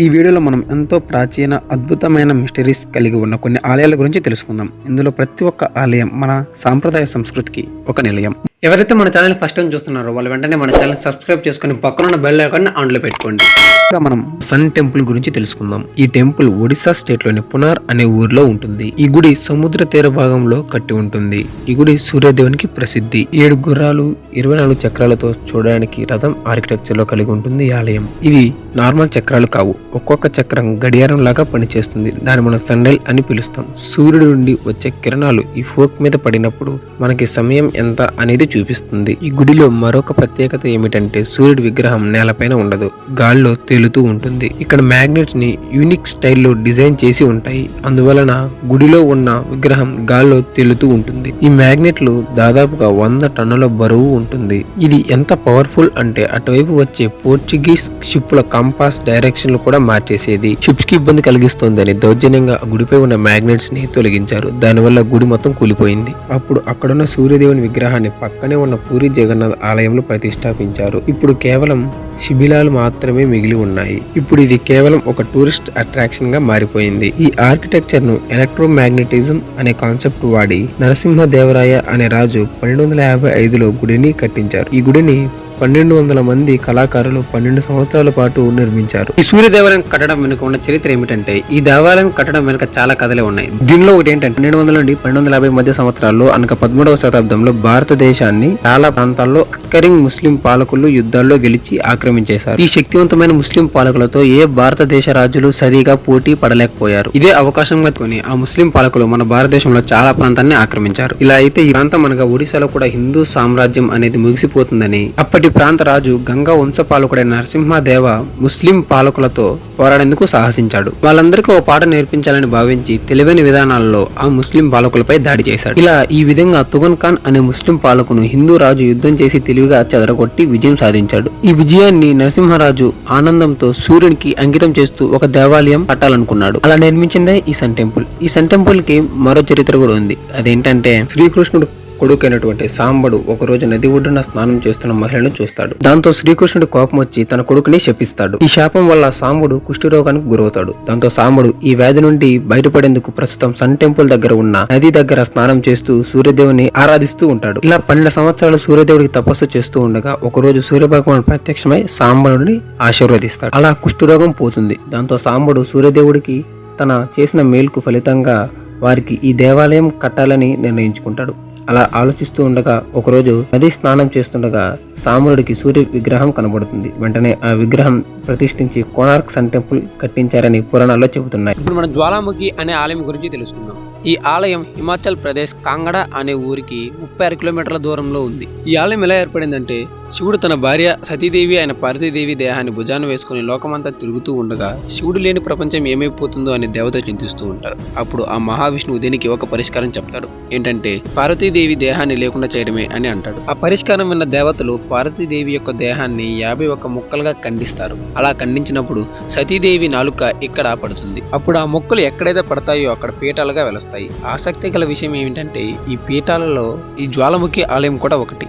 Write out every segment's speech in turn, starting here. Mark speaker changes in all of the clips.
Speaker 1: ఈ వీడియోలో మనం ఎంతో ప్రాచీన అద్భుతమైన మిస్టరీస్ కలిగి ఉన్న కొన్ని ఆలయాల గురించి తెలుసుకుందాం. ఇందులో ప్రతి ఒక్క ఆలయం మన సాంప్రదాయ సంస్కృతికి ఒక నిలయం. ఎవరైతే మన ఛానల్ ఫస్ట్ టైం చూస్తున్నారో వాళ్ళు వెంటనే మన ఛానల్ సబ్స్క్రైబ్ చేసుకుని పక్కన బెల్ ఐకాన్ని ఆన్లో పెట్టుకోండి. ఇంకా మనం సన్ టెంపుల్ గురించి తెలుసుకుందాం. ఈ టెంపుల్ ఒడిశా స్టేట్లోని పునార్ అనే ఊర్లో ఉంటుంది. ఈ గుడి సముద్ర తీర భాగంలో కట్టి ఉంటుంది. ఈ గుడి సూర్యదేవునికి ప్రసిద్ధి. ఏడు గుర్రాలు ఇరవై నాలుగు చక్రాలతో చూడడానికి రథం ఆర్కిటెక్చర్లో కలిగి ఉంటుంది ఈ ఆలయం. ఇవి నార్మల్ చక్రాలు కావు. ఒక్కొక్క చక్రం గడియారం లాగా పనిచేస్తుంది. దాన్ని మనం సన్రైల్ అని పిలుస్తాం. సూర్యుడి నుండి వచ్చే కిరణాలు ఈ ఫోక్ మీద పడినప్పుడు మనకి సమయం ఎంత అనేది చూపిస్తుంది. ఈ గుడిలో మరొక ప్రత్యేకత ఏమిటంటే సూర్యుడి విగ్రహం నేలపైన ఉండదు. గాల్లో తేలుతూ ఉంటుంది. ఇక్కడ మ్యాగ్నెట్స్ని యూనిక్ స్టైల్లో డిజైన్ చేసి ఉంటాయి. అందువలన గుడిలో ఉన్న విగ్రహం గాల్లో తేలుతూ ఉంటుంది. ఈ మ్యాగ్నెట్లు దాదాపుగా వంద టన్నుల బరువు ఉంటుంది. ఇది ఎంత పవర్ఫుల్ అంటే అటువైపు వచ్చే పోర్చుగీస్ షిప్ల కంపాస్ డైరెక్షన్ కూడా మార్చేసేది. షిప్స్కి ఇబ్బంది కలిగిస్తోందని దౌర్జన్యంగా గుడిపై ఉన్న మ్యాగ్నెట్స్ని తొలగించారు. దానివల్ల గుడి మొత్తం కూలిపోయింది. అప్పుడు అక్కడున్న సూర్యదేవుని విగ్రహాన్ని పక్క పక్కనే ఉన్న పూరి జగన్నాథ్ ఆలయంలో ప్రతిష్టాపించారు. ఇప్పుడు కేవలం శిబిలాలు మాత్రమే మిగిలి ఉన్నాయి. ఇప్పుడు ఇది కేవలం ఒక టూరిస్ట్ అట్రాక్షన్గా మారిపోయింది. ఈ ఆర్కిటెక్చర్ను ఎలక్ట్రోమాగ్నెటిజం అనే కాన్సెప్ట్ వాడి నరసింహదేవరాయ అనే రాజు పన్నెండు వందల యాభై ఐదులో గుడిని కట్టించారు. ఈ గుడిని పన్నెండు వందల మంది కళాకారులు పన్నెండు సంవత్సరాల పాటు నిర్మించారు. ఈ సూర్య దేవాలయం కట్టడం వెనుక ఉన్న చరిత్ర ఏమిటంటే ఈ దేవాలయం కట్టడం వెనుక చాలా కథలే ఉన్నాయి. దీనిలో ఒకటి ఏంటంటే పన్నెండు వందల నుండి పన్నెండు వందల యాభై మధ్య సంవత్సరాల్లో అనక పదమూడవ శతాబ్దంలో భారతదేశాన్ని చాలా ప్రాంతాల్లో అక్కరింగ్ ముస్లిం పాలకులు యుద్ధాల్లో గెలిచి ఆక్రమించేశారు. ఈ శక్తివంతమైన ముస్లిం పాలకులతో ఏ భారతదేశ రాజులు సరిగా పోటీ పడలేకపోయారు. ఇదే అవకాశంగా కొని ఆ ముస్లిం పాలకులు మన భారతదేశంలో చాలా ప్రాంతాన్ని ఆక్రమించారు. ఇలా అయితే ఈ ప్రాంతం అనగా ఒడిశాలో కూడా హిందూ సామ్రాజ్యం అనేది ముగిసిపోతుందని అప్పటి ప్రాంత రాజు గంగా వంశపాలకుడైన నరసింహదేవ ముస్లిం పాలకులతో పోరాడేందుకు సాహసించాడు. వాళ్ళందరికీ ఓ పాట నేర్పించాలని భావించి తెలివైన విధానాల్లో ఆ ముస్లిం పాలకులపై దాడి చేశాడు. ఇలా ఈ విధంగా తుగన్ ఖాన్ అనే ముస్లిం పాలకును హిందూ రాజు యుద్ధం చేసి తెలివిగా చెదరగొట్టి విజయం సాధించాడు. ఈ విజయాన్ని నరసింహరాజు ఆనందంతో సూర్యునికి అంకితం చేస్తూ ఒక దేవాలయం కట్టాలనుకున్నాడు. అలా నిర్మించిందే ఈ సన్ టెంపుల్. ఈ సన్ టెంపుల్కి మరో చరిత్ర కూడా ఉంది. అదేంటంటే శ్రీకృష్ణుడు కొడుకైనటువంటి సాంబడు ఒకరోజు నది ఒడ్డున స్నానం చేస్తున్న మహిళను చూస్తాడు. దాంతో శ్రీకృష్ణుడు కోపం వచ్చి తన కొడుకుని శపిస్తాడు. ఈ శాపం వల్ల సాంబడు కుష్ఠరోగానికి గురవుతాడు. దాంతో సాంబడు ఈ వ్యాధి నుండి బయటపడేందుకు ప్రస్తుతం సన్ టెంపుల్ దగ్గర ఉన్న నది దగ్గర స్నానం చేస్తూ సూర్యదేవుని ఆరాధిస్తూ ఉంటాడు. ఇలా పన్నెండు సంవత్సరాలు సూర్యదేవుడికి తపస్సు చేస్తూ ఉండగా ఒకరోజు సూర్యభగవాన్ ప్రత్యక్షమై సాంబడుని ఆశీర్వదిస్తాడు. అలా కుష్ఠరోగం పోతుంది. దాంతో సాంబడు సూర్యదేవుడికి తన చేసిన మేలుకు ఫలితంగా వారికి ఈ దేవాలయం కట్టాలని నిర్ణయించుకుంటాడు. అలా ఆలోచిస్తూ ఉండగా ఒకరోజు నది స్నానం చేస్తుండగా సామురుడికి సూర్య విగ్రహం కనబడుతుంది. వెంటనే ఆ విగ్రహం ప్రతిష్ఠించి కోనార్క్ సన్ టెంపుల్ కట్టించారని పురాణాల్లో చెబుతున్నాయి.
Speaker 2: ఇప్పుడు మనం జ్వాలాముఖి అనే ఆలయం గురించి తెలుసుకుందాం. ఈ ఆలయం హిమాచల్ ప్రదేశ్ కాంగడ అనే ఊరికి ముప్పై ఆరు కిలోమీటర్ల దూరంలో ఉంది. ఈ ఆలయం ఎలా ఏర్పడిందంటే శివుడు తన భార్య సతీదేవి అయిన పార్వతీదేవి దేహాన్ని భుజాన వేసుకుని లోకమంతా తిరుగుతూ ఉండగా శివుడు లేని ప్రపంచం ఏమైపోతుందో అని దేవత చింతిస్తూ ఉంటారు. అప్పుడు ఆ మహావిష్ణువు దీనికి ఒక పరిష్కారం చెప్తాడు. ఏంటంటే పార్వతీదేవి దేహాన్ని లేకుండా చేయడమే అని అంటాడు. ఆ పరిష్కారం విన్న దేవతలు పార్వతీదేవి యొక్క దేహాన్ని యాభై ఒక ముక్కలుగా ఖండిస్తారు. అలా ఖండించినప్పుడు సతీదేవి నాలుక ఇక్కడ పడుతుంది? అప్పుడు ఆ మొక్కలు ఎక్కడైతే పడతాయో అక్కడ పీఠాలుగా వెలుస్తాయి. ఆసక్తి గల విషయం ఏమిటంటే ఈ పీఠాలలో ఈ జ్వాలముఖి ఆలయం కూడా ఒకటి.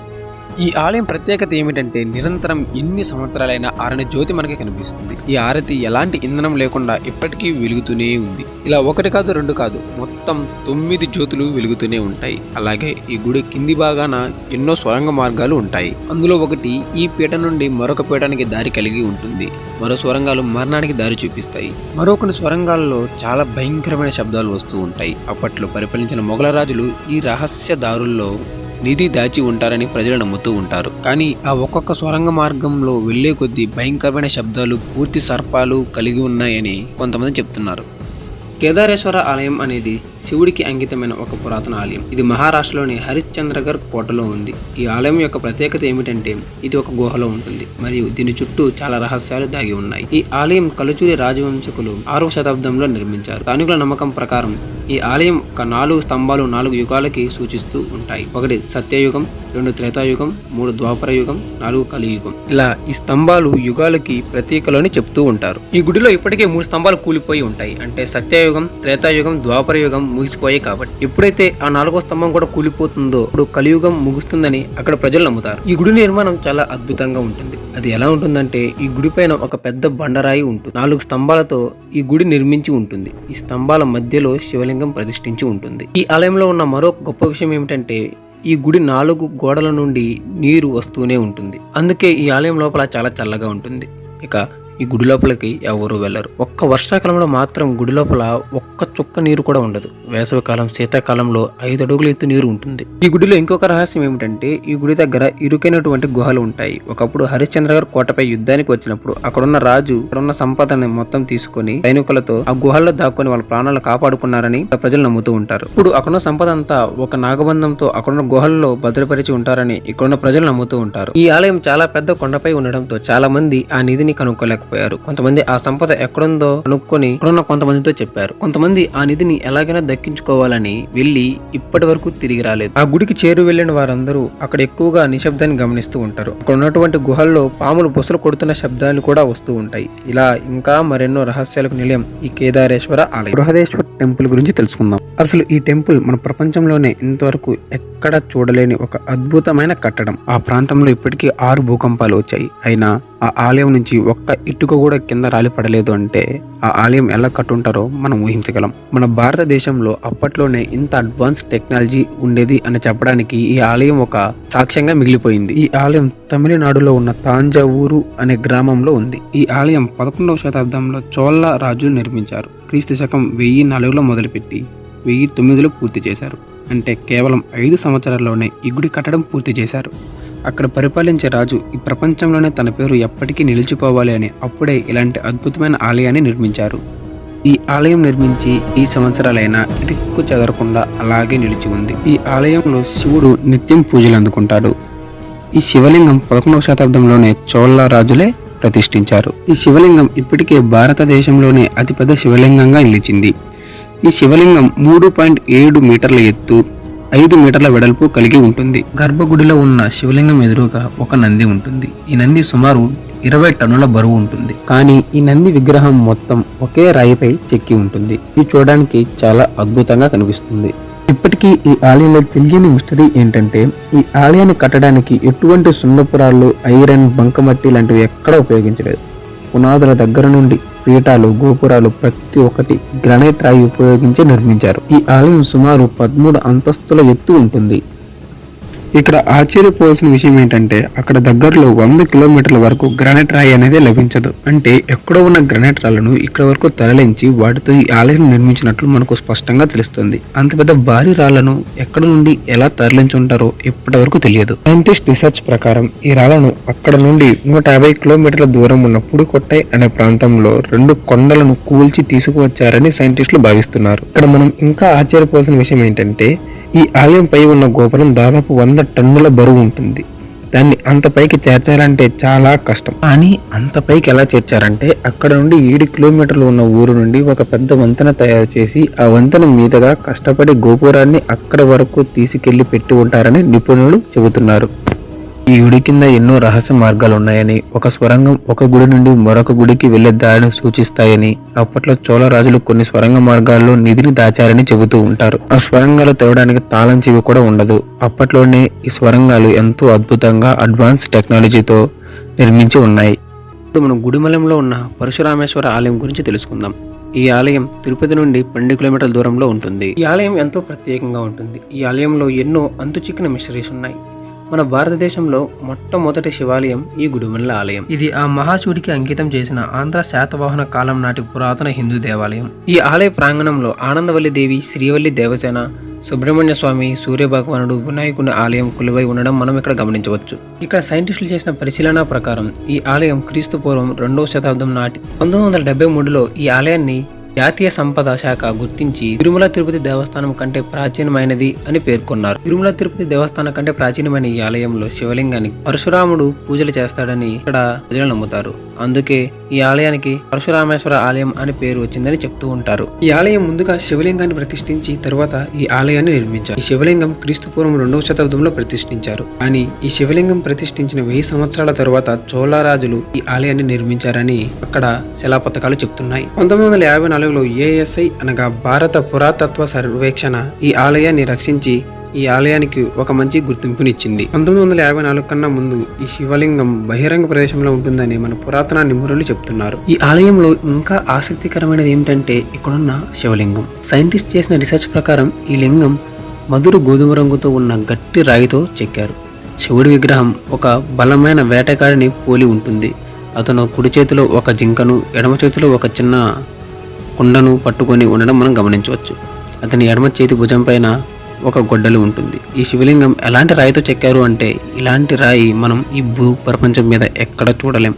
Speaker 2: ఈ ఆలయం ప్రత్యేకత ఏమిటంటే నిరంతరం ఎన్ని సంవత్సరాలైనా ఆరని జ్యోతి మనకి కనిపిస్తుంది. ఈ ఆరతి ఎలాంటి ఇంధనం లేకుండా ఇప్పటికీ వెలుగుతూనే ఉంది. ఇలా ఒకటి కాదు రెండు కాదు మొత్తం తొమ్మిది జ్యోతులు వెలుగుతూనే ఉంటాయి. అలాగే ఈ గుడి కింది భాగాన ఎన్నో స్వరంగ మార్గాలు ఉంటాయి. అందులో ఒకటి ఈ పీఠ నుండి మరొక పీఠానికి దారి కలిగి ఉంటుంది. మరో స్వరంగాలు మరణానికి దారి చూపిస్తాయి. మరో కొన్ని స్వరంగాల్లో చాలా భయంకరమైన శబ్దాలు వస్తూ ఉంటాయి. అప్పట్లో పరిపాలించిన మొఘల రాజులు ఈ రహస్య దారుల్లో నిధి దాచి ఉంటారని ప్రజలు నమ్ముతూ ఉంటారు. కానీ ఆ ఒక్కొక్క సొరంగ మార్గంలో వెళ్ళే కొద్దీ భయంకరమైన శబ్దాలు పూర్తి సర్పాలు కలిగి ఉన్నాయని కొంతమంది చెప్తున్నారు. కేదారేశ్వర ఆలయం అనేది శివుడికి అంకితమైన ఒక పురాతన ఆలయం. ఇది మహారాష్ట్రలోని హరిశ్చంద్రగర్ కోటలో ఉంది. ఈ ఆలయం యొక్క ప్రత్యేకత ఏమిటంటే ఇది ఒక గుహలో ఉంటుంది మరియు దీని చుట్టూ చాలా రహస్యాలు దాగి ఉన్నాయి. ఈ ఆలయం కలుచూరి రాజవంశకులు ఆరవ శతాబ్దంలో నిర్మించారు. స్థానికుల నమ్మకం ప్రకారం ఈ ఆలయం ఒక నాలుగు స్తంభాలు నాలుగు యుగాలకి సూచిస్తూ ఉంటాయి. ఒకటి సత్యయుగం రెండు త్రేతాయుగం మూడు ద్వాపర యుగం నాలుగు కలియుగం. ఇలా ఈ స్తంభాలు యుగాలకి ప్రతీకలోని చెప్తూ ఉంటారు. ఈ గుడిలో ఇప్పటికే మూడు స్తంభాలు కూలిపోయి ఉంటాయి. అంటే సత్యయుగం త్రేతాయుగం ద్వాపర యుగం ముగిసిపోయాయి కాబట్టి ఎప్పుడైతే ఆ నాలుగో స్తంభం కూడా కూలిపోతుందో అప్పుడు కలియుగం ముగుస్తుందని అక్కడ ప్రజలు నమ్ముతారు. ఈ గుడి నిర్మాణం చాలా అద్భుతంగా ఉంటుంది. అది ఎలా ఉంటుందంటే ఈ గుడి పైన ఒక పెద్ద బండరాయి ఉంటుంది. నాలుగు స్తంభాలతో ఈ గుడి నిర్మించి ఉంటుంది. ఈ స్తంభాల మధ్యలో శివలింగం ప్రతిష్ఠించి ఉంటుంది. ఈ ఆలయంలో ఉన్న మరో గొప్ప విషయం ఏమిటంటే ఈ గుడి నాలుగు గోడల నుండి నీరు వస్తూనే ఉంటుంది. అందుకే ఈ ఆలయం లోపల చాలా చల్లగా ఉంటుంది. ఇక ఈ గుడి లోపలికి ఎవరూ వెళ్ళరు. ఒక్క వర్షాకాలంలో మాత్రం గుడి లోపల ఒక్క చుక్క నీరు కూడా ఉండదు. వేసవికాలం శీతాకాలంలో ఐదు అడుగుల ఎత్తు నీరు ఉంటుంది. ఈ గుడిలో ఇంకొక రహస్యం ఏమిటంటే ఈ గుడి దగ్గర ఇరుకైనటువంటి గుహలు ఉంటాయి. ఒకప్పుడు హరిశ్చంద్ర గారు కోటపై యుద్ధానికి వచ్చినప్పుడు అక్కడున్న రాజు అక్కడున్న సంపదని మొత్తం తీసుకొని సైనికులతో ఆ గుహల్లో దాక్కుని వాళ్ళ ప్రాణాలు కాపాడుకున్నారని ప్రజలు నమ్ముతూ ఉంటారు. ఇప్పుడు అక్కడున్న సంపద అంతా ఒక నాగబంధంతో అక్కడున్న గుహల్లో భద్రపరిచి ఉంటారని ఇక్కడున్న ప్రజలు నమ్ముతూ ఉంటారు. ఈ ఆలయం చాలా పెద్ద కొండపై ఉండడంతో చాలా మంది ఆ నిధిని కనుక్కోలేక లేకపోయారు కొంతమంది ఆ సంపద ఎక్కడుందో కనుక్కొని ఇక్కడున్న కొంతమందితో చెప్పారు. కొంతమంది ఆ నిధిని ఎలాగైనా దక్కించుకోవాలని వెళ్ళి ఇప్పటి వరకు తిరిగి రాలేదు. ఆ గుడికి చేరు వెళ్ళిన వారందరూ అక్కడ ఎక్కువగా నిశ్శబ్దాన్ని గమనిస్తూ ఉంటారు. అక్కడ ఉన్నటువంటి గుహల్లో పాములు బుసలు కొడుతున్న శబ్దాలు కూడా వస్తూ ఉంటాయి. ఇలా ఇంకా మరెన్నో రహస్యాలకు నిలయం ఈ కేదారేశ్వర ఆలయం.
Speaker 1: బృహదేశ్వర్ టెంపుల్ గురించి తెలుసుకుందాం. అసలు ఈ టెంపుల్ మన ప్రపంచంలోనే ఇంతవరకు ఎక్కడ చూడలేని ఒక అద్భుతమైన కట్టడం. ఆ ప్రాంతంలో ఇప్పటికీ ఆరు భూకంపాలు వచ్చాయి. అయినా ఆ ఆలయం నుంచి ఒక్క ఇటుక కూడా కింద రాలిపడలేదు అంటే ఆ ఆలయం ఎలా కట్టుంటారో మనం ఊహించగలం. మన భారతదేశంలో అప్పట్లోనే ఇంత అడ్వాన్స్ టెక్నాలజీ ఉండేది అని చెప్పడానికి ఈ ఆలయం ఒక సాక్ష్యంగా మిగిలిపోయింది. ఈ ఆలయం తమిళనాడులో ఉన్న తాంజావూరు అనే గ్రామంలో ఉంది. ఈ ఆలయం పదకొండవ శతాబ్దంలో చోళ రాజులు నిర్మించారు. క్రీస్తు శకం వెయ్యి నాలుగులో మొదలుపెట్టి వెయ్యి తొమ్మిదిలో పూర్తి చేశారు. అంటే కేవలం ఐదు సంవత్సరాల్లోనే ఈ గుడి కట్టడం పూర్తి చేశారు. అక్కడ పరిపాలించే రాజు ఈ ప్రపంచంలోనే తన పేరు ఎప్పటికీ నిలిచిపోవాలి అని అప్పుడే ఇలాంటి అద్భుతమైన ఆలయాన్ని నిర్మించారు. ఈ ఆలయం నిర్మించి ఈ సంవత్సరాలైనా ఇటుక్కు చెదరకుండా అలాగే నిలిచి ఉంది. ఈ ఆలయంలో శివుడు నిత్యం పూజలు అందుకుంటాడు. ఈ శివలింగం పదకొండవ శతాబ్దంలోనే చోళ రాజులే ప్రతిష్ఠించారు. ఈ శివలింగం ఇప్పటికే భారతదేశంలోనే అతిపెద్ద శివలింగంగా నిలిచింది. ఈ శివలింగం మూడు పాయింట్ ఏడు మీటర్ల ఎత్తు ఐదు మీటర్ల వెడల్పు కలిగి ఉంటుంది. గర్భగుడిలో ఉన్న శివలింగం ఎదురుగా ఒక నంది ఉంటుంది. ఈ నంది సుమారు ఇరవై టన్నుల బరువు ఉంటుంది. కానీ ఈ నంది విగ్రహం మొత్తం ఒకే రాయిపై చెక్కి ఉంటుంది. ఇది చూడడానికి చాలా అద్భుతంగా కనిపిస్తుంది. ఇప్పటికీ ఈ ఆలయంలో తెలియని మిస్టరీ ఏంటంటే ఈ ఆలయాన్ని కట్టడానికి ఎటువంటి సున్నపురాళ్ళు ఐరన్ బంకమట్టి లాంటివి ఎక్కడా ఉపయోగించలేదు. పునాదుల దగ్గర నుండి పీఠాలు గోపురాలు ప్రతి ఒక్కటి గ్రానైట్ రాయి ఉపయోగించి నిర్మించారు. ఈ ఆలయం సుమారు పదమూడు అంతస్తుల ఎత్తు ఉంటుంది. ఇక్కడ ఆశ్చర్యపోవాల్సిన విషయం ఏంటంటే అక్కడ దగ్గరలో వంద కిలోమీటర్ల వరకు గ్రానైట్ రాయి అనేది లభించదు. అంటే ఎక్కడో ఉన్న గ్రానైట్ రాళ్ళను ఇక్కడ వరకు తరలించి వాటితో ఈ ఆలయం నిర్మించినట్లు మనకు స్పష్టంగా తెలుస్తుంది. అంత పెద్ద భారీ రాళ్ళను ఎక్కడ నుండి ఎలా తరలించి ఉంటారో ఇప్పటి వరకు తెలియదు. సైంటిస్ట్ రీసెర్చ్ ప్రకారం ఈ రాళ్ళను అక్కడ నుండి నూట యాభై కిలోమీటర్ల దూరం ఉన్న పుడికొట్టై అనే ప్రాంతంలో రెండు కొండలను కూల్చి తీసుకువచ్చారని సైంటిస్టులు భావిస్తున్నారు. ఇక్కడ మనం ఇంకా ఆశ్చర్యపోవాల్సిన విషయం ఏంటంటే ఈ ఆలయం పై ఉన్న గోపురం దాదాపు వంద టన్నుల బరువు ఉంటుంది. దాన్ని అంత పైకి చేర్చాలంటే చాలా కష్టం. కానీ అంత పైకి ఎలా చేర్చారంటే అక్కడ నుండి ఏడు కిలోమీటర్లు ఉన్న ఊరు నుండి ఒక పెద్ద వంతెన తయారు చేసి ఆ వంతెన మీదుగా కష్టపడి గోపురాన్ని అక్కడి వరకు తీసుకెళ్ళి పెట్టి ఉంటారని నిపుణులు చెబుతున్నారు. ఈ గుడి కింద ఎన్నో రహస్య మార్గాలు ఉన్నాయని ఒక స్వరంగం ఒక గుడి నుండి మరొక గుడికి వెళ్ళే దారిని సూచిస్తాయని అప్పట్లో చోళ రాజులు కొన్ని స్వరంగ మార్గాల్లో నిధిని దాచారని చెబుతూ ఉంటారు. ఆ స్వరంగాలు తెవడానికి తాళం చెవి కూడా ఉండదు. అప్పట్లోనే ఈ స్వరంగాలు ఎంతో అద్భుతంగా అడ్వాన్స్ టెక్నాలజీతో నిర్మించి ఉన్నాయి. ఇప్పుడు మనం గుడిమలంలో ఉన్న పరశురామేశ్వర ఆలయం గురించి తెలుసుకుందాం. ఈ ఆలయం తిరుపతి నుండి పన్నెండు కిలోమీటర్ల దూరంలో ఉంటుంది. ఈ ఆలయం ఎంతో ప్రత్యేకంగా ఉంటుంది. ఈ ఆలయంలో ఎన్నో అంతుచిక్కిన మిస్టరీస్ ఉన్నాయి. మన భారతదేశంలో మొట్టమొదటి శివాలయం ఈ గుడిమల్ల ఆలయం. ఇది ఆ మహాశివుడికి అంకితం చేసిన ఆంధ్ర శాతవాహన కాలం నాటి పురాతన హిందూ దేవాలయం. ఈ ఆలయ ప్రాంగణంలో ఆనందవల్లి దేవి శ్రీవల్లి దేవసేన సుబ్రహ్మణ్య స్వామి సూర్య భగవానుడు వినాయకుని ఆలయం కొలువై ఉండడం మనం ఇక్కడ గమనించవచ్చు. ఇక్కడ సైంటిస్టులు చేసిన పరిశీలన ప్రకారం ఈ ఆలయం క్రీస్తు పూర్వం రెండవ శతాబ్దం నాటి పంతొమ్మిది వందల డెబ్బై మూడులో ఈ ఆలయాన్ని జాతీయ సంపద శాఖ గుర్తించి తిరుమల తిరుపతి దేవస్థానం కంటే ప్రాచీనమైనది అని పేర్కొన్నారు. తిరుమల తిరుపతి దేవస్థానం కంటే ప్రాచీనమైన ఈ ఆలయంలో శివలింగానికి పరశురాముడు పూజలు చేస్తాడని ఇక్కడ ప్రజలు నమ్ముతారు. అందుకే ఈ ఆలయానికి పరశురామేశ్వర ఆలయం అని పేరు వచ్చిందని చెప్తూ ఉంటారు. ఈ ఆలయం ముందుగా శివలింగాన్ని ప్రతిష్ఠించి తరువాత ఈ ఆలయాన్ని నిర్మించారు. ఈ శివలింగం క్రీస్తు పూర్వం రెండవ శతాబ్దంలో ప్రతిష్ఠించారు. కానీ ఈ శివలింగం ప్రతిష్ఠించిన వెయ్యి సంవత్సరాల తరువాత చోళరాజులు ఈ ఆలయాన్ని నిర్మించారని అక్కడ శిలాపథకాలు చెప్తున్నాయి. పంతొమ్మిది వందల యాభై నాలుగులో ఏఎస్ఐ అనగా భారత పురాతత్వ సర్వేక్షణ ఈ ఆలయాన్ని రక్షించి ఈ ఆలయానికి ఒక మంచి గుర్తింపునిచ్చింది. పంతొమ్మిది వందల యాభై నాలుగు కన్నా ముందు ఈ శివలింగం బహిరంగ ప్రదేశంలో ఉంటుందని మన పురాతన నిపుణులు చెప్తున్నారు. ఈ ఆలయంలో ఇంకా ఆసక్తికరమైనది ఏమిటంటే ఇక్కడున్న శివలింగం. సైంటిస్ట్ చేసిన రీసెర్చ్ ప్రకారం ఈ లింగం మధుర గోధుమ రంగుతో ఉన్న గట్టి రాయితో చెక్కారు. శివుడి విగ్రహం ఒక బలమైన వేటగాడిని పోలి ఉంటుంది. అతను కుడి చేతిలో ఒక జింకను ఎడమ చేతిలో ఒక చిన్న కుండను పట్టుకొని ఉండడం మనం గమనించవచ్చు. అతని ఎడమ చేతి భుజం పైన ఒక గొడ్డలు ఉంటుంది. ఈ శివలింగం ఎలాంటి రాయితో చెక్కారు అంటే ఇలాంటి రాయి మనం ఈ భూ ప్రపంచం మీద ఎక్కడ చూడలేం.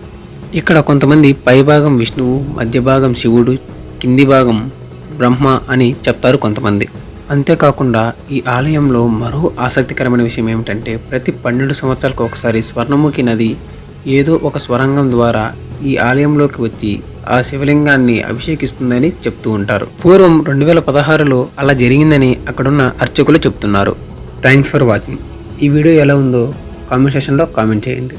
Speaker 1: ఇక్కడ కొంతమంది పైభాగం విష్ణువు మధ్య భాగం శివుడు కింది భాగం బ్రహ్మ అని చెప్తారు కొంతమంది. అంతేకాకుండా ఈ ఆలయంలో మరో ఆసక్తికరమైన విషయం ఏమిటంటే ప్రతి పన్నెండు సంవత్సరాలకు ఒకసారి స్వర్ణముఖి నది ఏదో ఒక స్వరంగం ద్వారా ఈ ఆలయంలోకి వచ్చి ఆ శివలింగాన్ని అభిషేకిస్తుందని చెప్తూ ఉంటారు. పూర్వం రెండు వేల పదహారులో అలా జరిగిందని అక్కడున్న అర్చకులు చెప్తున్నారు. థ్యాంక్స్ ఫర్ వాచింగ్ ఈ వీడియో ఎలా ఉందో కామెంట్ సెషన్లో కామెంట్ చేయండి.